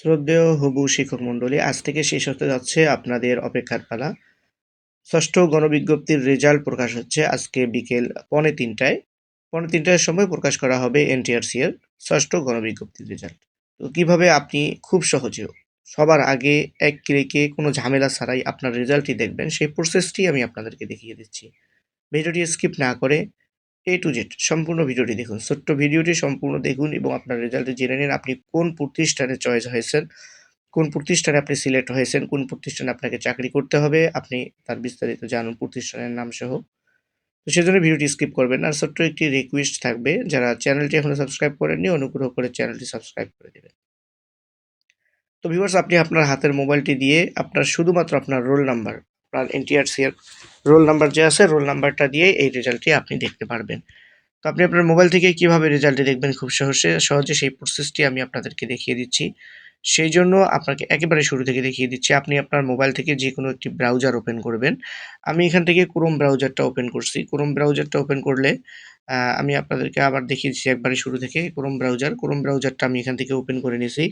শ্রদ্ধেয় হবু শিক্ষক মণ্ডলী, আজ থেকে শেষ হতে যাচ্ছে আপনাদের অপেক্ষার পালা। ষষ্ঠ গণবিজ্ঞপ্তির রেজাল্ট প্রকাশ হচ্ছে আজকে বিকেল পৌনে তিনটায়। পৌনে তিনটার সময় প্রকাশ করা হবে এনটিআরসি এর ষষ্ঠ গণবিজ্ঞপ্তির রেজাল্ট। তো কীভাবে আপনি খুব সহজে সবার আগে এক ক্লিকে কোনো ঝামেলা ছাড়াই আপনার রেজাল্টটি দেখবেন, সেই প্রসেসটি আমি আপনাদেরকে দেখিয়ে দিচ্ছি। ভিডিওটি স্কিপ না করে এ টু জেড সম্পূর্ণ ভিডিওটি দেখুন। ছোট্ট ভিডিওটি সম্পূর্ণ দেখুন এবং আপনার রেজাল্টে জেনে নিন, আপনি কোন প্রতিষ্ঠানে চয়েস হয়েছেন, কোন প্রতিষ্ঠানে আপনি সিলেক্ট হয়েছেন, কোন প্রতিষ্ঠানে আপনাকে চাকরি করতে হবে, আপনি তার বিস্তারিত জানুন প্রতিষ্ঠানের নাম সহ তো সেজন্য ভিডিওটি স্কিপ করবেন আর ছোট্ট একটি রিকোয়েস্ট থাকবে, যারা চ্যানেলটি এখনও সাবস্ক্রাইব করেননি, অনুগ্রহ করে চ্যানেলটি সাবস্ক্রাইব করে দেবেন। তো ভিউয়ার্স আপনি আপনার হাতের মোবাইলটি দিয়ে আপনার শুধুমাত্র আপনার রোল নাম্বার আপনার এনটিআরসি এর রোল নাম্বার যে আছে, রোল নাম্বারটা দিয়ে এই রেজাল্টটি আপনি দেখতে পারবেন। তো আপনি আপনার মোবাইল থেকে কীভাবে রেজাল্টটি দেখবেন খুব সহজে সহজে সেই প্রসেসটি আমি আপনাদেরকে দেখিয়ে দিচ্ছি। সেই জন্য আপনাকে একেবারে শুরু থেকে দেখিয়ে দিচ্ছি, আপনি আপনার মোবাইল থেকে যে কোনো একটি ব্রাউজার ওপেন করবেন। আমি এখান থেকে ক্রোম ব্রাউজারটা ওপেন করছি। ক্রোম ব্রাউজারটা ওপেন করলে আমি আপনাদেরকে আবার দেখিয়ে দিচ্ছি একবারে শুরু থেকে ক্রোম ব্রাউজার ক্রোম ব্রাউজারটা আমি এখান থেকে ওপেন করে নিয়েছি।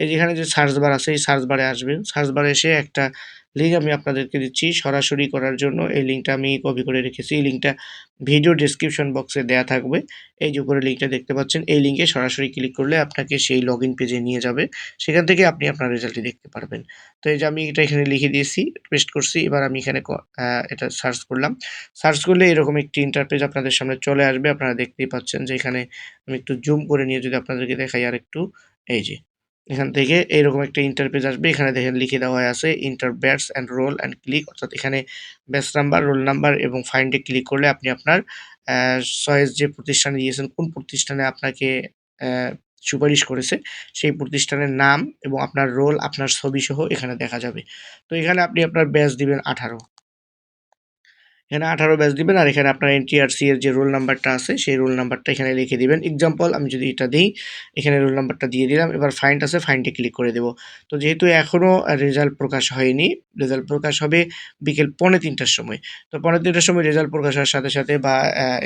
এই যেখানে যে সার্চ বার আছে, এই সার্চ বারে আসবেন। সার্চ বারে এসে একটা লিঙ্ক আমি আপনাদেরকে দিচ্ছি। সরাসরি করার জন্য এই লিঙ্কটা আমি কপি করে রেখেছি। এই লিঙ্কটা ভিডিও ডিসক্রিপশন বক্সে দেয়া থাকবে। এই যে উপরে লিঙ্কটা দেখতে পাচ্ছেন, এই লিঙ্কে সরাসরি ক্লিক করলে আপনাকে সেই লগ পেজে নিয়ে যাবে। সেখান থেকে আপনি আপনার রেজাল্টটি দেখতে পারবেন। তো এই যে আমি এটা এখানে লিখে দিয়েছি পেস্ট করছি। এবার আমি এখানে এটা সার্চ করলাম। সার্চ করলে এরকম একটি ইন্টারপেজ আপনাদের সামনে চলে আসবে। আপনারা দেখতেই পাচ্ছেন যে এখানে আমি একটু জুম করে নিয়ে যদি আপনাদেরকে দেখাই আর একটু এই যে এখান থেকে এইরকম একটা ইন্টারপেজ আসবে। এখানে দেখেন লিখে দেওয়া আছে enter batch and roll and click অর্থাৎ এখানে ব্যাচ নাম্বার রোল নাম্বার এবং ফাইন্ডে ক্লিক করলে আপনি আপনার চয়েস যে প্রতিষ্ঠানে দিয়েছেন, কোন প্রতিষ্ঠানে আপনাকে সুপারিশ করেছে, সেই প্রতিষ্ঠানের নাম এবং আপনার রোল আপনার ছবি সহ এখানে দেখা যাবে। তো এখানে আপনি আপনার ব্যাচ দিবেন আঠারো। এখানে আঠারো ব্যাচ দিবেন, আর এখানে আপনার এনটিআরসি এর যে রোল নাম্বারটা আছে, সেই রোল নাম্বারটা এখানে লিখে দিবেন। এক্সাম্পল আমি যদি এটা দিই, এখানে রোল নাম্বারটা দিয়ে দিলাম, এবার ফাইন্ড আছে ফাইন্ডে ক্লিক করে দেবো। তো যেহেতু এখনও রেজাল্ট প্রকাশ হয়নি রেজাল্ট প্রকাশ হবে বিকেল পনেরো তিনটার সময়। তো পৌনে তিনটার সময় রেজাল্ট প্রকাশ হওয়ার সাথে সাথে বা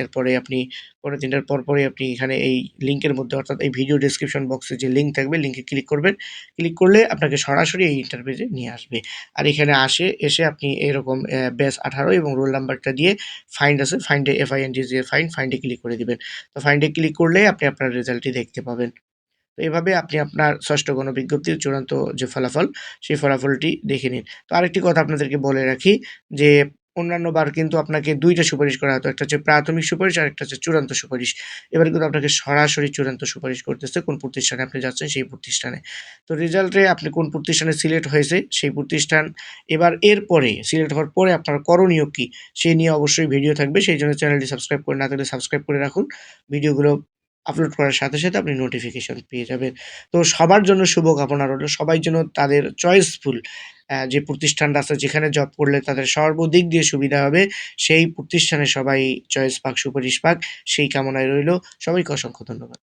এরপরে আপনি পৌনে তিনটার পরপরই আপনি এখানে এই লিঙ্কের মধ্যে, অর্থাৎ এই ভিডিও ডিসক্রিপশন বক্সে যে লিঙ্ক থাকবে লিঙ্কে ক্লিক করবেন। ক্লিক করলে আপনাকে সরাসরি এই ইন্টারভিউতে নিয়ে আসবে। আর এখানে আসে, এসে আপনি এরকম ব্যাস আঠারো এবং রোল নাম্বারটা দিয়ে ফাইন্ড আছে। ফাইন্ডে F I N D find ফাইন্ডে click করে দিবেন। তো ফাইন্ডে ক্লিক করলে আপনি আপনার রেজাল্টটি দেখতে পাবেন। তো এভাবে আপনি আপনার ষষ্ঠ গণবিজ্ঞপ্তির চূড়ান্ত যে ফলাফল, সেই ফলাফলটি দেখে নিন। তো আরেকটি কথা আপনাদেরকে বলে রাখি যে অন্যান্য বার কিন্তু আপনাকে দুইটা সুপারিশ করা হতো। একটা হচ্ছে প্রাথমিক সুপারিশ আর একটা হচ্ছে চূড়ান্ত সুপারিশ। এবার কিন্তু আপনাকে সরাসরি চূড়ান্ত সুপারিশ করতেছে কোন প্রতিষ্ঠানে আপনি যাচ্ছেন সেই প্রতিষ্ঠানে। তো রেজাল্টে আপনি কোন প্রতিষ্ঠানে সিলেক্ট হয়েছে সেই প্রতিষ্ঠান। এবার এরপরে সিলেক্ট হওয়ার পরে আপনার করণীয় কী সেই নিয়ে অবশ্যই ভিডিও থাকবে। সেই জন্য চ্যানেলটি সাবস্ক্রাইব করে না থাকলে সাবস্ক্রাইব করে রাখুন। ভিডিওগুলো আপলোড করার সাথে সাথে আপনি নোটিফিকেশন পেয়ে যাবেন। তো সবার জন্য শুভকামনা রইল। সবাই জন্য তাদের চয়েসফুল যে প্রতিষ্ঠানটা আছে, যেখানে জব করলে তাদের সর্বদিক দিয়ে সুবিধা হবে, সেই প্রতিষ্ঠানে সবাই চয়েস পাক, সুপারিশ পাক, সেই কামনায় রইল। সবাইকে অসংখ্য ধন্যবাদ।